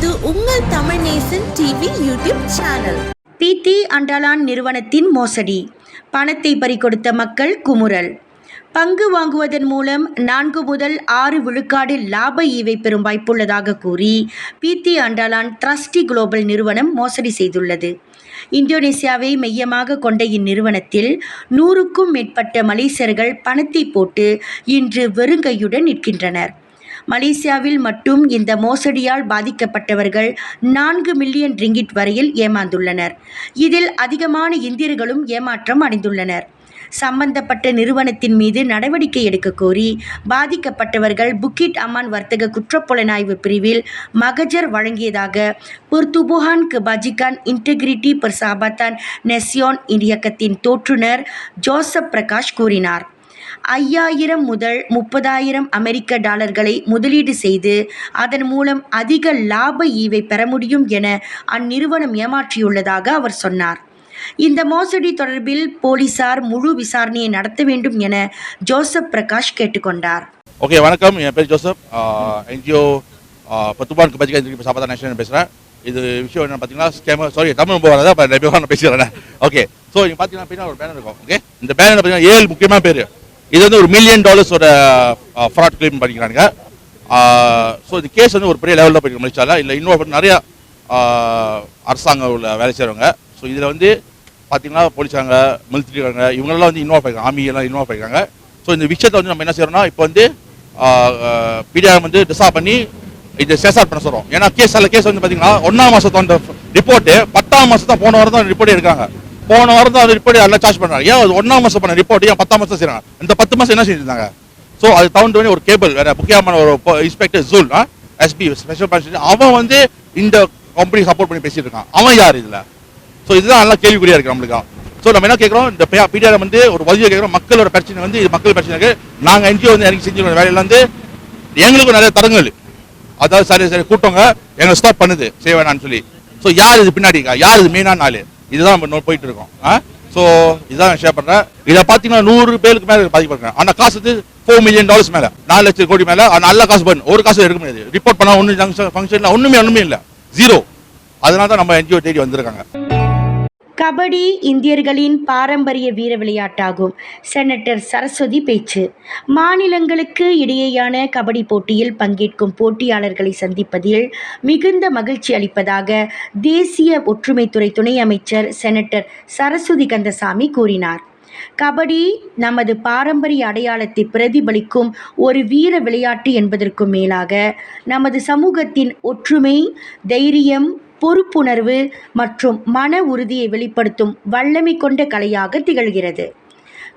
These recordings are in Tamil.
இது உங்கள் Tamil Nesan TV YouTube channel. பிடி அண்டாலான் நிறுவனத்தின் மோசடி. பணத்தை பறிகொடுத்த மக்கள் குமுறல். பங்கு வாங்குவதன் மூலம் நான்கு முதல் ஆறு விழுக்காடு லாப ஈவை பெறும் வாய்ப்புள்ளதாக கூறி பிடி அண்டாலான் ட்ரஸ்டி குளோபல் நிறுவனம் மோசடி செய்துள்ளது. இந்தோனேசியாவை மையமாக கொண்ட இந்நிறுவனத்தில் நூறுக்கும் மேற்பட்ட மலேசியர்கள் பணத்தை போட்டு இன்று வெறுங்கையுடன் நிற்கின்றனர். மலேசியாவில் மட்டும் இந்த மோசடியால் பாதிக்கப்பட்டவர்கள் நான்கு மில்லியன் ரிங்கிட் வரையில் ஏமாந்துள்ளனர். இதில் அதிகமான இந்தியர்களும் ஏமாற்றம் அடைந்துள்ளனர். சம்பந்தப்பட்ட நிறுவனத்தின் மீது நடவடிக்கை எடுக்க கோரி பாதிக்கப்பட்டவர்கள் புக்கிட் அமான் வர்த்தக குற்றப்புலனாய்வு பிரிவில் மகஜர் வழங்கியதாக புர்துபுஹான் கபாஜிகான் இன்டெகிரிட்டி பர்சாபத்தான் நெசியோன் இயக்கத்தின் தோற்றுனர் ஜோசப் பிரகாஷ் கூறினார். ஐயாயிரம் முதல் முப்பதாயிரம் அமெரிக்க டாலர்களை முதலீடு செய்து அதன் மூலம் அதிக லாப ஈவை பெற முடியும் என அந்நிறுவனம் ஏமாற்றியுள்ளதாக அவர் சொன்னார். இந்த மோசடி தொடர்பில் போலீசார் முழு விசாரணையை நடத்த வேண்டும் என ஜோசப் பிரகாஷ் கேட்டுக்கொண்டார் ஓகே வணக்கம். என் பேர் ஜோசப். என்ஜிஓ பத்துபான் கபஜிகா இன்றைக்கு சாபாதா நேஷனல் பேசுகிறேன் இது விஷயம் என்ன பார்த்தீங்கன்னா ஸ்கேமர் சாரி தமிழ் ரொம்ப இப்போ நான் பேசுகிறேன் ஓகே ஸோ இங்கே பார்த்தீங்கன்னா ஒரு பேனர் இருக்கும் ஓகே இந்த பேனர் பார்த்தீங்கன்னா ஏழு முக்கியமான பேர். இது வந்து ஒரு மில்லியன் டாலர்ஸோட ஃப்ராட் கிளைம் பண்ணிக்கிறாங்க ஸோ இந்த கேஸ் வந்து ஒரு பெரிய லெவலில் போயிருக்கு மலேசியாவில் இல்லை இன்னும் நிறையா அரசாங்கம் உள்ள வேலை செய்கிறவங்க ஸோ இதில் வந்து பார்த்தீங்கன்னா போலீஸாங்க மிலிட்ரிக்காரங்க இவங்களெல்லாம் வந்து இன்வால்வ் ஆகிருக்காங்க ஆர்மி எல்லாம் இன்வால்வ் ஆகிருக்காங்க ஸோ இந்த விஷயத்தை வந்து நம்ம என்ன செய்யறோம்னா இப்போ வந்து பிடிஆர் வந்து டிசா பண்ணி இதை சேசார் பண்ண சொல்கிறோம் ஏன்னா கேஸ் அதில் கேஸ் வந்து பார்த்தீங்கன்னா ஒன்றாம் மாதத்தோட ரிப்போர்ட்டு பத்தாம் மாதம் தான் போன வாரம் தான் ரிப்போர்ட்டே இருக்காங்க போன வாரம் தான் அது ரிப்போர்ட் எல்லாம் சார்ஜ் பண்ணுறாங்க ஏன் அது ஒன்றாம் மாதம் பண்ண ரிப்போர்ட் ஏன் பத்தாம் மாதம் செய்கிறாங்க இந்த பத்து மாதம் என்ன செஞ்சிருந்தாங்க? ஸோ அது தகுந்த ஒரு கேபிள் வேற முக்கியமான ஒரு இன்ஸ்பெக்டர் ஜூல் எஸ்பி ஸ்பெஷல் பிரான்ச் அவன் வந்து இந்த கம்பெனி சப்போர்ட் பண்ணி பேசிட்டு இருக்கான். அவன் யார் இதில்? ஸோ இதுதான் நல்லா கேள்விக்குறியா இருக்கு நம்மளுக்கு. ஸோ நம்ம என்ன கேட்குறோம் இந்த பிடிஆர் வந்து ஒரு வழியை கேட்குறோம் மக்களோட பிரச்சனை வந்து இது மக்கள் பிரச்சனை இருக்கு. நாங்கள் என்ஜிஓ வந்து இறங்கி செஞ்ச வேலையில் வந்து எங்களுக்கும் நிறைய தரங்கள் அதாவது சரி சரி கூட்டங்க. எங்களை ஸ்டாப் பண்ணுது. செய்ய வேணான்னு சொல்லி. ஸோ யார் இது பின்னாடி யார் இது மெயினான ஆள்? இதுதான் நம்ம போயிட்டு இருக்கோம். ஸோ இதான் ஷேர் பண்றேன். இதை பார்த்தீங்கன்னா நூறு பேருக்கு மேலே பாதிக்கப்படுறேன் ஆனால் காசு வந்து ஃபோர் மில்லியன் டாலர்ஸ் மேலே நாலு லட்சம் கோடி மேலே நல்ல காசு பண்ணு. ஒரு காசு எடுக்க முடியாது. ரிப்போர்ட் பண்ணா ஒன்றும் ஃபங்க்ஷன் ஒன்றுமே ஒன்றுமே இல்லை. ஜீரோ அதனால தான் நம்ம என்ஜிஓ தேடி வந்திருக்காங்க. கபடி இந்தியர்களின் பாரம்பரிய வீர விளையாட்டாகும். செனட்டர் சரஸ்வதி பேச்சு. மாநிலங்களுக்கு இடையேயான கபடி போட்டியில் பங்கேற்கும் போட்டியாளர்களை சந்திப்பதில் மிகுந்த மகிழ்ச்சி அளிப்பதாக தேசிய ஒற்றுமைத்துறை துணை அமைச்சர் செனட்டர் சரஸ்வதி கந்தசாமி கூறினார். கபடி நமது பாரம்பரிய அடையாளத்தை பிரதிபலிக்கும் ஒரு வீர விளையாட்டு என்பதற்கும் மேலாக நமது சமூகத்தின் ஒற்றுமை தைரியம் பொறுப்புணர்வு மற்றும் மன உறுதியை வெளிப்படுத்தும் வல்லமை கொண்ட கலையாக திகழ்கிறது.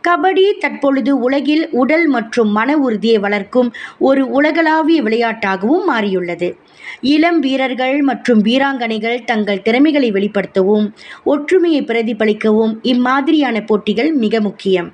கபடி தற்பொழுது உலகில் உடல் மற்றும் மன உறுதியை வளர்க்கும் ஒரு உலகளாவிய விளையாட்டாகவும் மாறியுள்ளது. இளம் வீரர்கள் மற்றும் வீராங்கனைகள் தங்கள் திறமைகளை வெளிப்படுத்தவும் ஒற்றுமையை பிரதிபலிக்கவும் இம்மாதிரியான போட்டிகள் மிக முக்கியம்.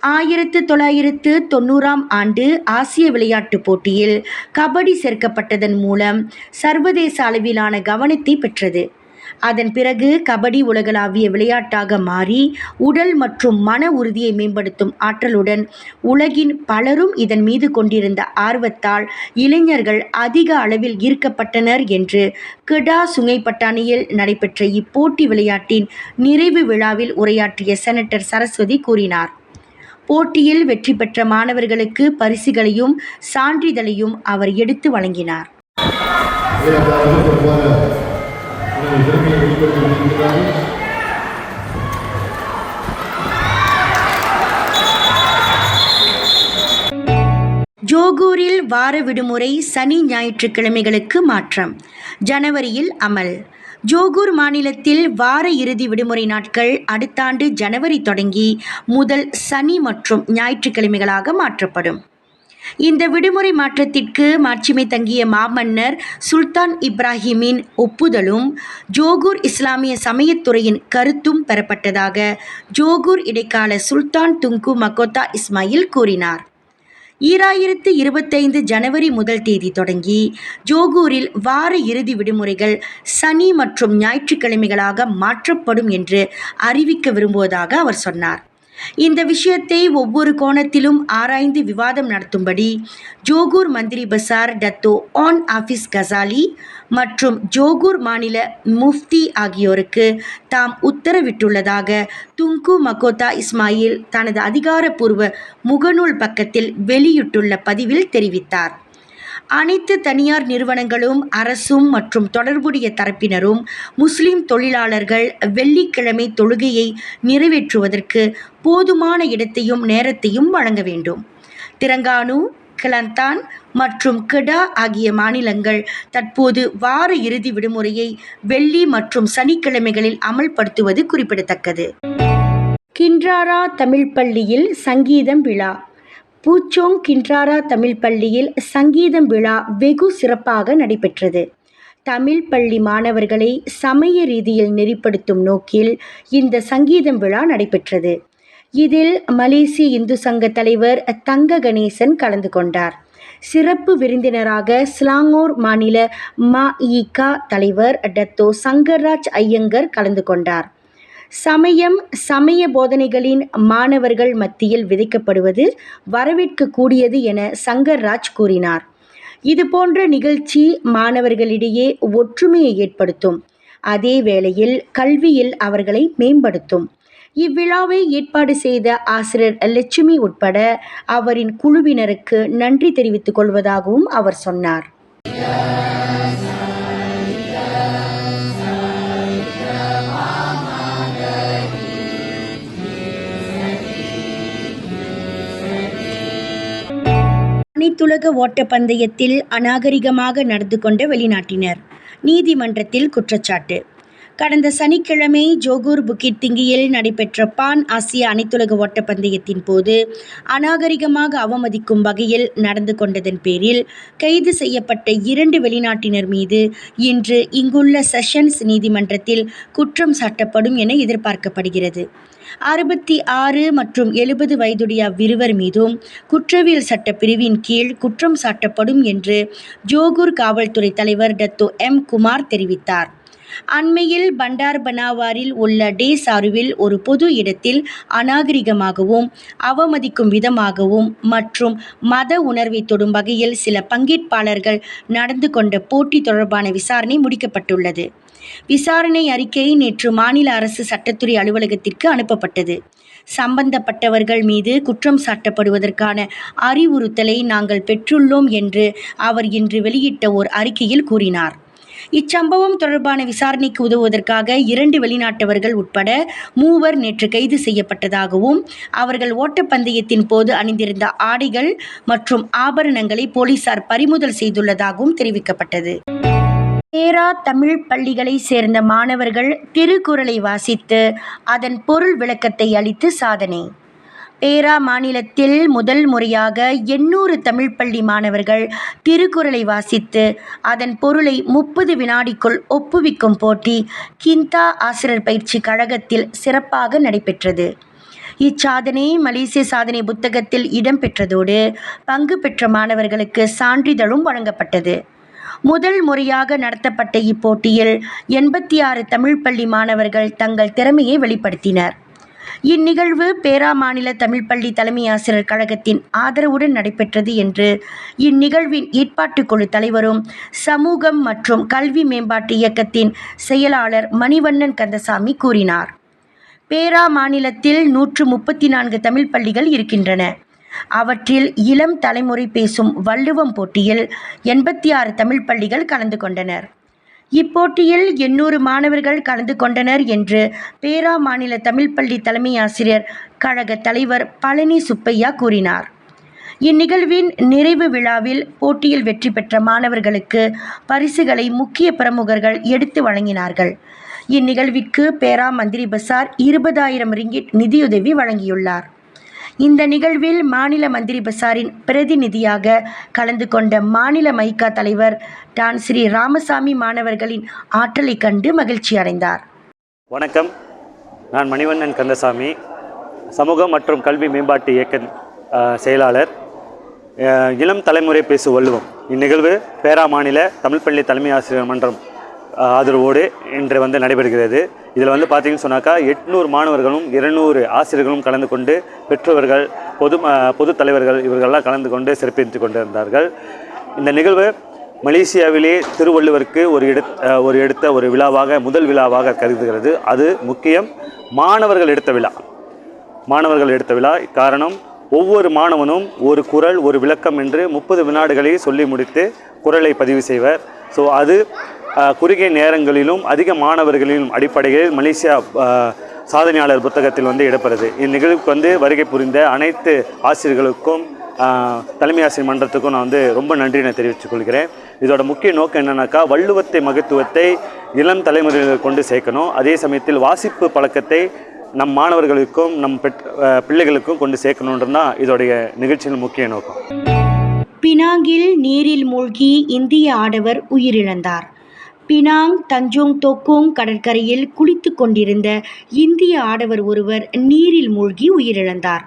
ஆயிரத்து தொள்ளாயிரத்து தொண்ணூறாம் ஆண்டு ஆசிய விளையாட்டுப் போட்டியில் கபடி சேர்க்கப்பட்டதன் மூலம் சர்வதேச அளவிலான கவனத்தை பெற்றது. அதன் பிறகு கபடி உலகளாவிய விளையாட்டாக மாறி உடல் மற்றும் மன உறுதியை மேம்படுத்தும் ஆற்றலுடன் உலகின் பலரும் இதன் மீது கொண்டிருந்த ஆர்வத்தால் இளைஞர்கள் அதிக அளவில் ஈர்க்கப்பட்டனர் என்று கிடா சுங்கைப்பட்டாணியில் நடைபெற்ற இப்போட்டி விளையாட்டின் நிறைவு விழாவில் உரையாற்றிய செனட்டர் சரஸ்வதி கூறினார். போட்டியில் வெற்றி பெற்ற மாணவர்களுக்கு பரிசுகளையும் சான்றிதழையும் அவர் எடுத்து வழங்கினார். ஜோகூரில் வார விடுமுறை சனி ஞாயிற்றுக்கிழமைகளுக்கு மாற்றம். ஜனவரியில் அமல். ஜோகூர் மாநிலத்தில் வார இறுதி விடுமுறை நாட்கள் அடுத்த ஆண்டு ஜனவரி தொடங்கி முதல் சனி மற்றும் ஞாயிற்றுக்கிழமைகளாக மாற்றப்படும். இந்த விடுமுறை மாற்றத்திற்கு மாட்சிமை தங்கிய மாமன்னர் சுல்தான் இப்ராஹிமின் ஒப்புதலும் ஜோகூர் இஸ்லாமிய சமயத்துறையின் கருத்தும் பெறப்பட்டதாக ஜோகூர் இடைக்கால சுல்தான் துங்கு மக்கோத்தா இஸ்மாயில் கூறினார். ஈராயிரத்து இருபத்தைந்து ஜனவரி முதல் தேதி தொடங்கி ஜோகூரில் வார இறுதி விடுமுறைகள் சனி மற்றும் ஞாயிற்றுக்கிழமைகளாக மாற்றப்படும் என்று அறிவிக்க விரும்புவதாக அவர் சொன்னார். இந்த விஷயத்தை ஒவ்வொரு கோணத்திலும் ஆராய்ந்து விவாதம் நடத்தும்படி ஜோகூர் மந்திரி பசார் டத்தோ ஆன் ஆஃபீஸ் கசாலி மற்றும் ஜோகூர் மாநில முஃப்தி ஆகியோருக்கு தாம் உத்தரவிட்டுள்ளதாக துங்கு மகோதா இஸ்மாயில் தனது அதிகாரப்பூர்வ முகநூல் பக்கத்தில் வெளியிட்டுள்ள பதிவில் தெரிவித்தார். அனைத்து தனியார் நிறுவனங்களும் அரசும் மற்றும் தொடர்புடைய தரப்பினரும் முஸ்லிம் தொழிலாளர்கள் வெள்ளிக்கிழமை தொழுகையை நிறைவேற்றுவதற்கு போதுமான இடத்தையும் நேரத்தையும் வழங்க வேண்டும். திரங்கானு கிளந்தான் மற்றும் கெடா ஆகிய மாநிலங்கள் தற்போது வார இறுதி விடுமுறையை வெள்ளி மற்றும் சனிக்கிழமைகளில் அமல்படுத்துவது குறிப்பிடத்தக்கது. கின்றாரா தமிழ் பள்ளியில் சங்கீதம் விழா பூச்சோங் கின்றாரா தமிழ் பள்ளியில் சங்கீதம் விழா வெகு சிறப்பாக நடைபெற்றது. தமிழ் பள்ளி மாணவர்களை சமய ரீதியில் நெறிப்படுத்தும் நோக்கில் இந்த சங்கீதம் விழா நடைபெற்றது. இதில் மலேசிய இந்து சங்க தலைவர் தங்க கணேசன் கலந்து கொண்டார். சிறப்பு விருந்தினராக ஸ்லாங்கோர் மாநில மா இகா தலைவர் டத்தோ சங்கர்ராஜ் ஐயங்கர் கலந்து கொண்டார். சமயம் சமய போதனைகளின் மாணவர்கள் மத்தியில் விதைக்கப்படுவது வரவேற்கக்கூடியது என சங்கர் ராஜ் கூறினார். இதுபோன்ற நிகழ்ச்சி மாணவர்களிடையே ஒற்றுமையை ஏற்படுத்தும். அதே வேளையில் கல்வியில் அவர்களை மேம்படுத்தும். இவ்விழாவை ஏற்பாடு செய்த ஆசிரியர் லட்சுமி உட்பட அவரின் குழுவினருக்கு நன்றி தெரிவித்துக் கொள்வதாகவும் அவர் சொன்னார். அனைத்துலக ஓட்டப்பந்தயத்தில் அநாகரிகமாக நடந்து கொண்ட வெளிநாட்டினர். நீதிமன்றத்தில் குற்றச்சாட்டு. கடந்த சனிக்கிழமை ஜோகூர் புக்கிட் திங்கியில் நடைபெற்ற பான் ஆசிய அனைத்துலக ஓட்டப்பந்தயத்தின் போது அநாகரிகமாக அவமதிக்கும் வகையில் நடந்து கொண்டதன் பேரில் கைது செய்யப்பட்ட இரண்டு வெளிநாட்டினர் மீது இன்று இங்குள்ள செஷன்ஸ் நீதிமன்றத்தில் குற்றம் சாட்டப்படும் என எதிர்பார்க்கப்படுகிறது. அறுபத்தி ஆறு மற்றும் எழுபது வயதுடைய அவ்விருவர் மீதும் குற்றவியல் சட்ட பிரிவின் கீழ் குற்றம் சாட்டப்படும் என்று ஜோகூர் காவல்துறை தலைவர் டத்து எம் குமார் தெரிவித்தார். அண்மையில் பண்டார் பனாவாரில் உள்ள டே சாருவில் ஒரு பொது இடத்தில் அநாகரிகமாகவும் அவமதிக்கும் விதமாகவும் மற்றும் மத உணர்வை தொடும் வகையில் சில பங்கேற்பாளர்கள் நடந்து கொண்ட போட்டி தொடர்பான விசாரணை முடிக்கப்பட்டுள்ளது. விசாரணை அறிக்கை நேற்று மாநில அரசு சட்டத்துறை அலுவலகத்திற்கு அனுப்பப்பட்டது. சம்பந்தப்பட்டவர்கள் மீது குற்றம் சாட்டப்படுவதற்கான அறிவுறுத்தலை நாங்கள் பெற்றுள்ளோம் என்று அவர் இன்று வெளியிட்ட ஓர் அறிக்கையில் கூறினார். இச்சம்பவம் தொடர்பான விசாரணைக்கு உதவுவதற்காக இரண்டு வெளிநாட்டவர்கள் உட்பட மூவர் நேற்று கைது செய்யப்பட்டதாகவும் அவர்கள் ஓட்டப்பந்தயத்தின் போது அணிந்திருந்த ஆடைகள் மற்றும் ஆபரணங்களை போலீசார் பறிமுதல் செய்துள்ளதாகவும் தெரிவிக்கப்பட்டது. பேரா தமிழ் பள்ளிகளை சேர்ந்த மாணவர்கள் திருக்குறளை வாசித்து அதன் பொருள் விளக்கத்தை அளித்து சாதனை. பேரா மாநிலத்தில் முதல் முறையாக எண்ணூறு தமிழ் பள்ளி மாணவர்கள் திருக்குறளை வாசித்து அதன் பொருளை முப்பது வினாடிக்குள் ஒப்புவிக்கும் போட்டி கிந்தா ஆசிரியர் பயிற்சி கழகத்தில் சிறப்பாக நடைபெற்றது. இச்சாதனை மலேசிய சாதனை புத்தகத்தில் இடம்பெற்றதோடு பங்கு பெற்ற மாணவர்களுக்கு சான்றிதழும் வழங்கப்பட்டது. முதல் முறையாக நடத்தப்பட்ட இப்போட்டியில் எண்பத்தி ஆறு தமிழ் பள்ளி மாணவர்கள் தங்கள் திறமையை வெளிப்படுத்தினர். இந்நிகழ்வு பேரா மாநில தமிழ் பள்ளி தலைமை ஆசிரியர் கழகத்தின் ஆதரவுடன் நடைபெற்றது என்று இந்நிகழ்வின் ஏற்பாட்டுக் குழு தலைவரும் சமூகம் மற்றும் கல்வி மேம்பாட்டு இயக்கத்தின் செயலாளர் மணிவண்ணன் கந்தசாமி கூறினார். பேரா மாநிலத்தில் நூற்று முப்பத்தி நான்கு தமிழ் பள்ளிகள் இருக்கின்றன. அவற்றில் இளம் தலைமுறை பேசும் வள்ளுவம் போட்டியில் எண்பத்தி ஆறு தமிழ் பள்ளிகள் கலந்து கொண்டனர். இப்போட்டியில் எண்ணூறு மாணவர்கள் கலந்து கொண்டனர் என்று பேரா மாநில தமிழ் பள்ளி தலைமை ஆசிரியர் கழக தலைவர் பழனி சுப்பையா கூறினார். இந்நிகழ்வின் நிறைவு விழாவில் போட்டியில் வெற்றி பெற்ற மாணவர்களுக்கு பரிசுகளை முக்கிய பிரமுகர்கள் எடுத்து வழங்கினார்கள். இந்நிகழ்விற்கு பேரா மந்திரி பசார் இருபதாயிரம் ரிங்கிட் நிதியுதவி வழங்கியுள்ளார். இந்த நிகழ்வில் மாநில மந்திரி பசாரின் பிரதிநிதியாக கலந்து கொண்ட மாநில மைக்கா தலைவர் டான் ஸ்ரீ ராமசாமி மாணவர்களின் ஆற்றலை கண்டு மகிழ்ச்சி அடைந்தார். வணக்கம். நான் மணிவண்ணன் கந்தசாமி சமூக மற்றும் கல்வி மேம்பாட்டு இயக்க செயலாளர். இளம் தலைமுறை பேசு வள்ளுவம். இந்நிகழ்வு பேரா மாநில தமிழ் பள்ளி தலைமை ஆசிரியர் மன்றம் ஆதரவோடு இன்று வந்து நடைபெறுகிறது. இதில் வந்து பார்த்தீங்கன்னு சொன்னாக்கா எட்நூறு மாணவர்களும் இருநூறு ஆசிரியர்களும் கலந்து கொண்டு பெற்றோர்கள் பொது பொது தலைவர்கள் இவர்கள்லாம் கலந்து கொண்டு சிறப்பித்து கொண்டிருந்தார்கள். இந்த நிகழ்வு மலேசியாவிலே திருவள்ளுவருக்கு ஒரு எடு ஒரு எடுத்த ஒரு விழாவாக முதல் விழாவாக கருதுகிறது. அது முக்கியம் மாணவர்கள் எடுத்த விழா. மாணவர்கள் எடுத்த விழா. காரணம் ஒவ்வொரு மாணவனும் ஒரு குரல் ஒரு விளக்கம் என்று முப்பது வினாடுகளை சொல்லி முடித்து குரலை பதிவு செய்வர். ஸோ அது குறுகிய நேரங்களிலும் அதிக மாணவர்களிலும் அடிப்படையில் மலேசியா சாதனையாளர் புத்தகத்தில் வந்து இடப்படுது இந்நிகழ்வுக்கு வந்து வருகை புரிந்த அனைத்து ஆசிரியர்களுக்கும் தலைமை ஆசிரியர் மன்றத்துக்கும் நான் வந்து ரொம்ப நன்றினை தெரிவித்துக் கொள்கிறேன். இதோட முக்கிய நோக்கம் என்னன்னாக்கா வள்ளுவத்தை மகத்துவத்தை இளம் தலைமுறையினர் கொண்டு சேர்க்கணும். அதே சமயத்தில் வாசிப்பு பழக்கத்தை நம் மாணவர்களுக்கும் நம் பெற் பிள்ளைகளுக்கும் கொண்டு சேர்க்கணுன்றது தான் இதோடைய நிகழ்ச்சியின் முக்கிய நோக்கம். பினாங்கில் நீரில் மூழ்கி இந்திய ஆடவர் உயிரிழந்தார். பினாங் தஞ்சோங் தோக்கோங் கடற்கரையில் குளித்துக் கொண்டிருந்த இந்திய ஆடவர் ஒருவர் நீரில் மூழ்கி உயிரிழந்தார்.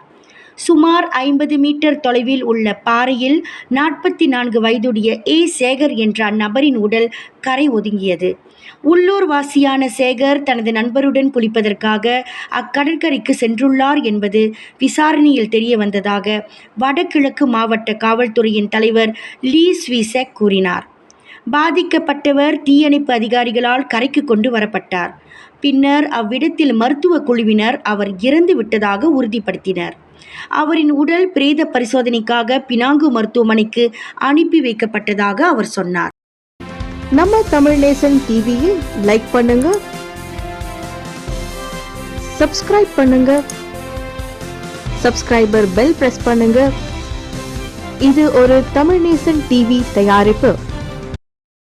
சுமார் ஐம்பது மீட்டர் தொலைவில் உள்ள பாறையில் நாற்பத்தி நான்கு வயதுடைய ஏ. சேகர் என்ற அந்நபரின் உடல் கரை ஒதுங்கியது. உள்ளூர் வாசியான சேகர் தனது நண்பருடன் குளிப்பதற்காக அக்கடற்கரைக்கு சென்றுள்ளார் என்பது விசாரணையில் தெரிய வந்ததாக வடகிழக்கு மாவட்ட காவல்துறையின் தலைவர் லீ ஸ்வீசெக் கூறினார். பாதிக்கப்பட்டவர் தீயணைப்பு அதிகாரிகளால் கரைக்கு கொண்டு வரப்பட்டார். பின்னர் அவ்விடத்தில் மருத்துவ குழுவினர் அவர் இறந்து விட்டதாக உறுதிப்படுத்தினர். அவரின் உடல் பிரேத பரிசோதனைக்காக பினாங்கு மருத்துவமனைக்கு அனுப்பி வைக்கப்பட்டதாக அவர் சொன்னார். நம்ம தமிழ் நேசன் டிவியில் லைக் பண்ணுங்க. சப்ஸ்கிரைப் பண்ணுங்க. சப்ஸ்கிரைபர் பெல் பிரஸ் பண்ணுங்க. இது ஒரு தமிழ் நேசன் டிவி தயாரிப்பு.